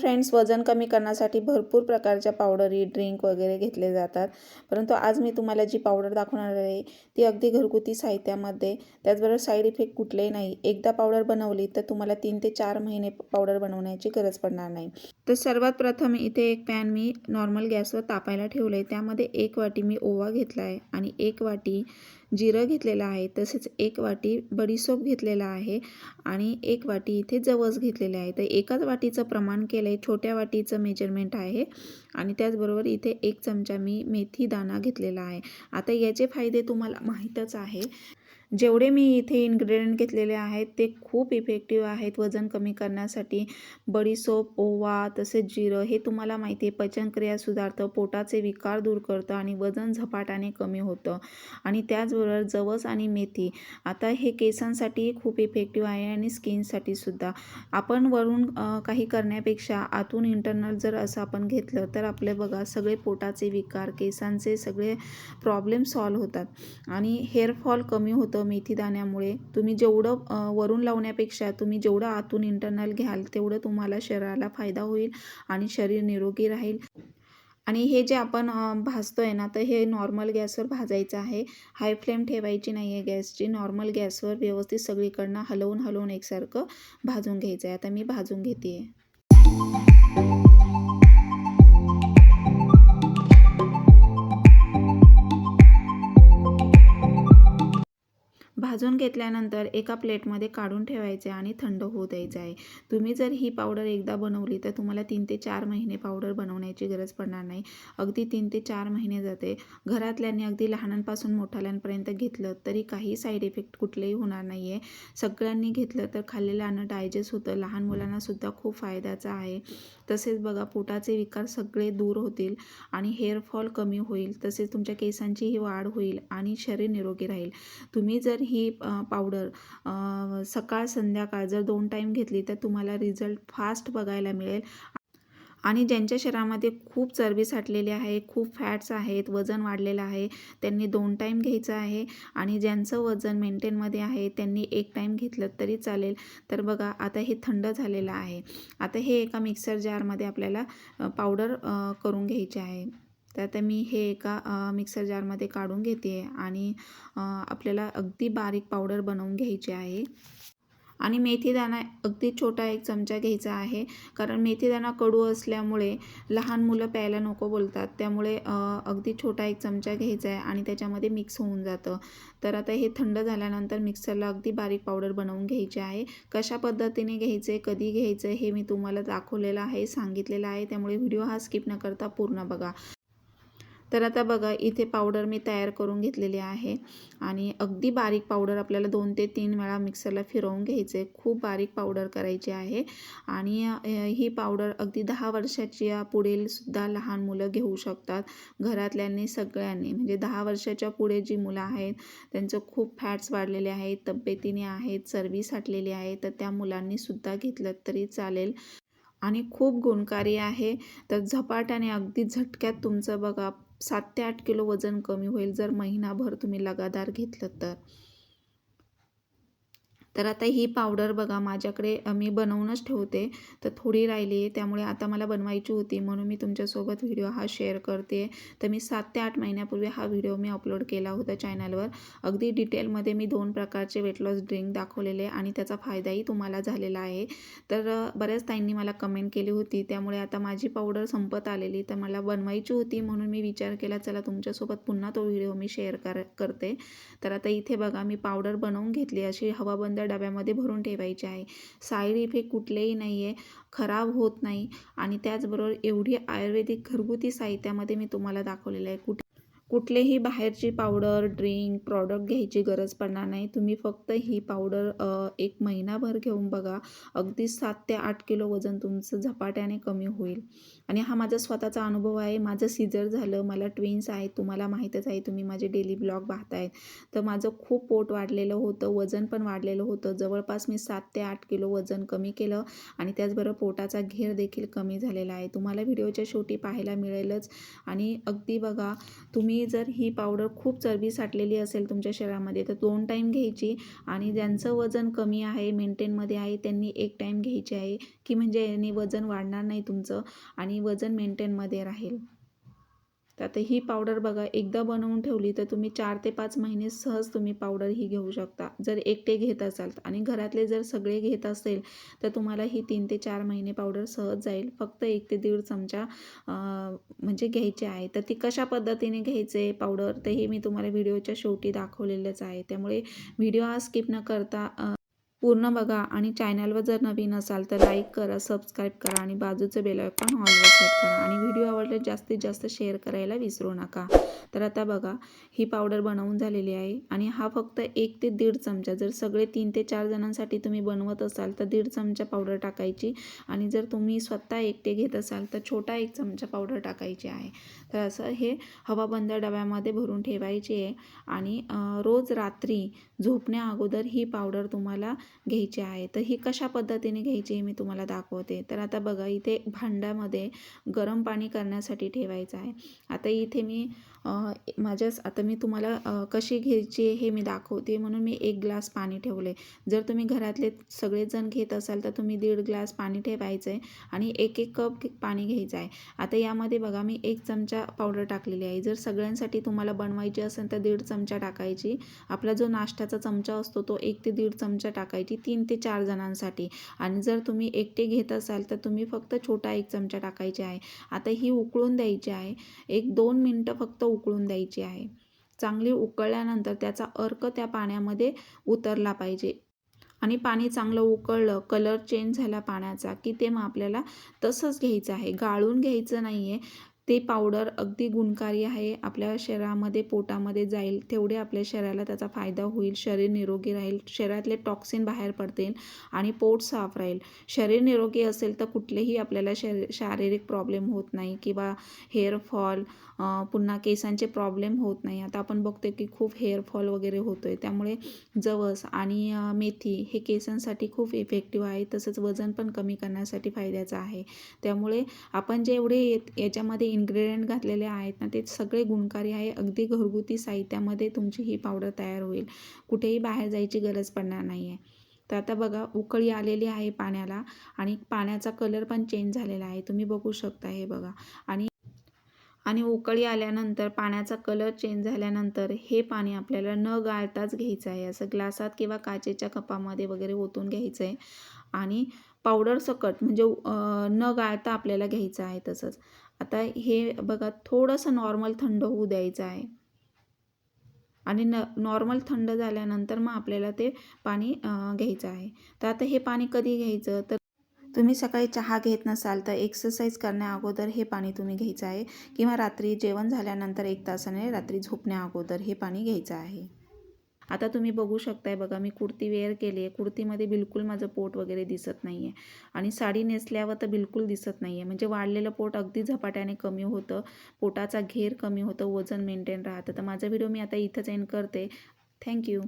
Friends वजन कमी करण्यासाठी भरपूर प्रकारच्या पावडरी ड्रिंक वगैरे घेतले जातात. परंतु आज मी तुम्हाला जी पावडर दाखवणार आहे ती अगदी घरगुती साहित्यामध्ये. त्याचबरोबर साईड इफेक्ट कुठलेही नाही. एकदा पावडर बनवली तर तुम्हाला तीन ते चार महिने पावडर बनवण्याची गरज पडणार नाही. तर सर्वात प्रथम इथे एक पॅन मी नॉर्मल गॅसवर तापायला ठेवलं आहे त्यामध्ये एक वाटी मी ओवा घेतला आहे आणि एक वाटी जिरं घेतलेलं आहे तसेच एक वाटी बडीसोप घेतलेला आहे आणि एक वाटी इथे जवस घेतलेले आहे. तर एकाच वाटीचं प्रमाण केलं आहे छोट्या वाटीचं मेजरमेंट आहे आणि त्याचबरोबर इथे एक चमचा मी मेथी दाणा घेतलेला आहे. आता याचे फायदे तुम्हाला माहीतच आहे. जेवढे मी इथे इन्ग्रेडियंट घेतलेले आहेत ते खूप इफेक्टिव्ह आहेत वजन कमी करण्यासाठी. बडीसोप ओवा तसेच जिरं हे तुम्हाला माहिती आहे पचनक्रिया सुधारतं पोटाचे विकार दूर करतं आणि वजन झपाट्याने कमी होतं. आणि त्याचबरोबर जवस आणि मेथी. आता हे केसांसाठी खूप इफेक्टिव्ह आहे आणि स्किनसाठी सुद्धा. आपण वरून काही करण्यापेक्षा आतून इंटरनल जर असं आपण घेतलं तर आपले बघा सगळे पोटाचे विकार केसांचे सगळे प्रॉब्लेम सॉल्व्ह होतात. आणि हेअरफॉल कमी होतं होतं मेथी दाण्यामुळे तुम्ही जेवढं वरून लावण्यापेक्षा तुम्ही जेवढं आतून इंटरनल घ्याल तेवढं तुम्हाला शरीराला फायदा होईल आणि शरीर निरोगी राहील. आणि हे जे आपण भाजतो आहे ना तर हे नॉर्मल गॅसवर भाजायचं आहे. हाय फ्लेम ठेवायची नाही आहे गॅसची. नॉर्मल गॅसवर व्यवस्थित सगळीकडनं हलवून हलवून एकसारखं भाजून घ्यायचं आहे आता मी भाजून घेते आहे भाजून घेतल्यानंतर एका प्लेटमध्ये काढून ठेवायचे आणि थंड होऊ द्यायचं आहे. तुम्ही जर ही पावडर एकदा बनवली तर तुम्हाला तीन ते चार महिने पावडर बनवण्याची गरज पडणार नाही. अगदी तीन ते चार महिने जाते. घरातल्यांनी अगदी लहानांपासून मोठ्याल्यांपर्यंत घेतलं तरी काही साईड इफेक्ट कुठलेही होणार नाही आहे सगळ्यांनी घेतलं तर खाल्लेलं अन्न डायजेस्ट होतं. लहान मुलांनासुद्धा खूप फायद्याचं आहे. तसेच बघा पोटाचे विकार सगळे दूर होतील आणि हेअरफॉल कमी होईल. तसेच तुमच्या केसांचीही वाढ होईल आणि शरीर निरोगी राहील. तुम्ही जर ही पावडर सकाळ संध्याकाळ जर दोन टाईम घेतली तर तुम्हाला रिझल्ट फास्ट बघायला मिळेल. आणि ज्यांच्या शरीरामध्ये खूप चरबी साठलेली आहे खूप फॅट्स आहेत वजन वाढलेलं आहे त्यांनी दोन टाईम घ्यायचं आहे. आणि ज्यांचं वजन मेंटेनमध्ये आहे त्यांनी एक टाईम घेतलं तरी चालेल. तर बघा आता हे थंड झालेलं आहे. आता हे एका मिक्सर जारमध्ये आपल्याला पावडर करून घ्यायचे आहे. तर आता मी हे एका मिक्सर जारमध्ये काढून घेते आणि आपल्याला अगदी बारीक पावडर बनवून घ्यायची आहे. आणि मेथीदाणा अगदी छोटा एक चमचा घ्यायचा आहे. कारण मेथीदाणा कडू असल्यामुळे लहान मुलं प्यायला नको बोलतात. त्यामुळे अगदी छोटा एक चमचा घ्यायचा आहे आणि त्याच्यामध्ये मिक्स होऊन जातं. तर आता हे थंड झाल्यानंतर मिक्सरला अगदी बारीक पावडर बनवून घ्यायची आहे. कशा पद्धतीने घ्यायचे कधी घ्यायचं हे मी तुम्हाला दाखवलेलं आहे सांगितलेलं आहे. त्यामुळे व्हिडिओ हा स्किप न करता पूर्ण बघा. तर आता बघा इथे पावडर मी तयार करून घेतलेली आहे. आणि अगदी बारीक पावडर आपल्याला दोन ते तीन वेळा मिक्सरला फिरवून घ्यायचे. खूप बारीक पावडर करायची आहे. आणि ही पावडर अगदी दहा वर्षाची पुढील सुद्धा लहान मुलं घेऊ शकतात. घरातल्यांनी सगळ्यांनी. म्हणजे दहा वर्षाच्या पुढे जी मुलं आहेत त्यांचं खूप फॅट्स वाढलेले आहेत तब्येतीने आहेत चरबी साठलेली आहे तर त्या मुलांनी सुद्धा घेतलं तरी चालेल. आणि खूप गुणकारी आहे. तर झपाट्याने अगदी झटक्यात तुमचं बघा सात ते आठ किलो वजन कमी होईल जर महिनाभर तुम्ही लगातार घेतलं तर. तर आता ही पावडर बघा माझ्याकडे मी बनवूनच ठेवते. तर थोडी राहिली आहे त्यामुळे आता मला बनवायची होती म्हणून मी तुमच्यासोबत व्हिडिओ हा शेअर करते. तर मी सात ते आठ महिन्यापूर्वी हा व्हिडिओ मी अपलोड केला होता चॅनलवर. अगदी डिटेलमध्ये मी दोन प्रकारचे वेट लॉस ड्रिंक दाखवलेले आणि त्याचा फायदाही तुम्हाला झालेला आहे. तर बऱ्याच ताईंनी मला कमेंट केली होती त्यामुळे आता माझी पावडर संपत आलेली तर मला बनवायची होती म्हणून मी विचार केला चला तुमच्यासोबत पुन्हा तो व्हिडिओ मी शेअर कर करते. तर आता इथे बघा मी पावडर बनवून घेतली अशी हवाबंद डब्यामध्ये भरून ठेवायचे आहे. साईड इफेक्ट कुठलेही नाही आहे खराब होत नाही. आणि त्याचबरोबर एवढी आयुर्वेदिक घरगुती साहित्यामध्ये मी तुम्हाला दाखवलेलं आहे. कुठे कुठलेही बाहेरची पावडर ड्रिंक प्रॉडक्ट घ्यायची गरज पडणार नाही. तुम्ही फक्त ही पावडर एक महिनाभर घेऊन बघा. अगदी सात ते आठ किलो वजन तुमचं झपाट्याने कमी होईल. आणि हा माझा स्वतःचा अनुभव आहे. माझं सीजर झालं. मला ट्विन्स आहेत. तुम्हाला माहीतच आहे. तुम्ही माझे डेली ब्लॉग पाहतायत तर माझं खूप पोट वाढलेलं होतं. वजन पण वाढलेलं होतं. जवळपास मी सात ते आठ किलो वजन कमी केलं आणि त्याचबरोबर पोटाचा घेर देखील कमी झालेला आहे. तुम्हाला व्हिडिओच्या शेवटी पाहायला मिळेलच. आणि अगदी बघा तुम्ही तुम्ही जर ही पावडर खूप चरबी साठलेली असेल तुमच्या शरीरामध्ये तर दोन टाईम घ्यायची आणि ज्यांचं वजन कमी आहे मेंटेनमध्ये आहे त्यांनी एक टाईम घ्यायची आहे की म्हणजे याने वजन वाढणार नाही तुमचं आणि वजन मेंटेनमध्ये राहील. तर आता ही पावडर बघा एकदा बनवून ठेवली तर तुम्ही चार ते पाच महिने सहज तुम्ही पावडर ही घेऊ शकता. जर एकटे घेत असाल आणि घरातले जर सगळे घेत असेल तर तुम्हाला ही तीन ते चार महिने पावडर सहज जाईल. फक्त एक ते दीड चमचा म्हणजे घ्यायचे आहे. तर ती कशा पद्धतीने घ्यायचे पावडर तर हे मी तुम्हाला व्हिडिओच्या शेवटी दाखवलेलंच आहे. त्यामुळे व्हिडिओ हा स्किप न करता पूर्ण बघा आणि चॅनलवर जर नवीन असाल तर लाईक करा सबस्क्राईब करा आणि बाजूचं बेल आयकॉन ऑलवर सेट करा. आणि व्हिडिओ आवडले जास्तीत जास्त शेअर करायला विसरू नका. तर आता बघा ही पावडर बनवून झालेली आहे आणि हा फक्त एक ते दीड चमचा. जर सगळे तीन ते चार जणांसाठी तुम्ही बनवत असाल तर दीड चमचा पावडर टाकायची आणि जर तुम्ही स्वतः एकटे घेत असाल तर छोटा एक चमचा पावडर टाकायची आहे. तर असं हे हवाबंद डब्यामध्ये भरून ठेवायची आहे आणि रोज रात्री झोपण्या अगोदर ही पावडर तुम्हाला घ्यायची आहे. तर ही कशा पद्धतीने घ्यायची हे मी तुम्हाला दाखवते. तर आता बघा इथे भांड्यामध्ये गरम पाणी करण्यासाठी ठेवायचं आहे. आता इथे मी माझ्याच आता मी तुम्हाला कशी घ्यायची हे मी दाखवते म्हणून मी एक ग्लास पाणी ठेवले जर तुम्ही घरातले सगळेजण घेत असाल तर तुम्ही दीड ग्लास पाणी ठेवायचं आहे आणि एक एक कप पाणी घ्यायचं आहे आता यामध्ये बघा मी एक चमचा पावडर टाकलेली आहे. जर सगळ्यांसाठी तुम्हाला बनवायची असेल तर दीड चमचा टाकायची. आपला जो नाश्त्याचा चमचा असतो तो एक ते दीड चमचा टाकायची तीन ते चार जणांसाठी. आणि जर तुम्ही एकटे घेत असाल तर तुम्ही फक्त छोटा एक चमचा टाकायचे आहे. आता ही उकळून द्यायची आहे. एक दोन मिनटं फक्त उकळून द्यायची आहे. चांगली उकळल्यानंतर त्याचा अर्क त्या पाण्यामध्ये उतरला पाहिजे. आणि पाणी चांगलं उकळलं कलर चेंज झाला पाण्याचा की ते मग आपल्याला तसंच घ्यायचं आहे. गाळून घ्यायचं नाही आहे ते पावडर अगदी गुणकारी आहे. आपल्या शरीरामध्ये पोटामध्ये जाईल. तेवढे आपल्या शरीराला त्याचा फायदा होईल. शरीर निरोगी राहील. शरीरातले टॉक्सिन बाहेर पडतील आणि पोट साफ राहील. शरीर निरोगी असेल तर कुठलेही आपल्याला शरी शारीरिक प्रॉब्लेम होत नाही किंवा हेअरफॉल पुन्हा केसांचे प्रॉब्लेम होत नाही. आता आपण बघतो की खूप हेअरफॉल वगैरे होतो आहे त्यामुळे जवस आणि मेथी हे केसांसाठी खूप इफेक्टिव्ह आहे. तसंच वजन पण कमी करण्यासाठी फायद्याचं आहे. त्यामुळे आपण जे एवढे येत- याच्यामध्ये इन्ग्रेडियंट घातलेले आहेत ना ते सगळे गुणकारी आहे. अगदी घरगुती साहित्यामध्ये तुमची ही पावडर तयार होईल. कुठेही बाहेर जायची गरज पडणार नाही आहे तर आता बघा उकळी आलेली आहे पाण्याला आणि पाण्याचा कलर पण चेंज झालेला आहे. तुम्ही बघू शकता हे बघा. आणि आणि उकळी आल्यानंतर पाण्याचा कलर चेंज झाल्यानंतर हे पाणी आपल्याला न गाळताच घ्यायचं आहे. असं ग्लासात किंवा काचेच्या कपामध्ये वगैरे ओतून घ्यायचं आहे आणि पावडर सकट म्हणजे न गाळता आपल्याला घ्यायचं आहे तसंच. आता हे बघा थोडंसं नॉर्मल थंड होऊ द्यायचं आहे. आणि न नॉर्मल थंड झाल्यानंतर मग आपल्याला ते पाणी घ्यायचं आहे. तर आता हे पाणी कधी घ्यायचं? तर तुम्ही सकाळी चहा घेत नसाल तर एक्सरसाइज करण्या अगोदर हे पाणी तुम्ही घ्यायचं आहे. किंवा रात्री जेवण झाल्यानंतर एक तासाने रात्री झोपण्या अगोदर हे पाणी घ्यायचं आहे. आता तुम्ही बघू शकताय बघा मी कुर्ती वेअर केली आहे कुर्तीमध्ये बिलकुल माझं पोट वगैरे दिसत नाही आहे आणि साडी नेसल्यावर तर बिलकुल दिसत नाही आहे म्हणजे वाढलेलं पोट अगदी झपाट्याने कमी होतं. पोटाचा घेर कमी होतं. वजन मेंटेन राहतं. तर माझा व्हिडिओ मी आता इथंच एंड करते. थँक्यू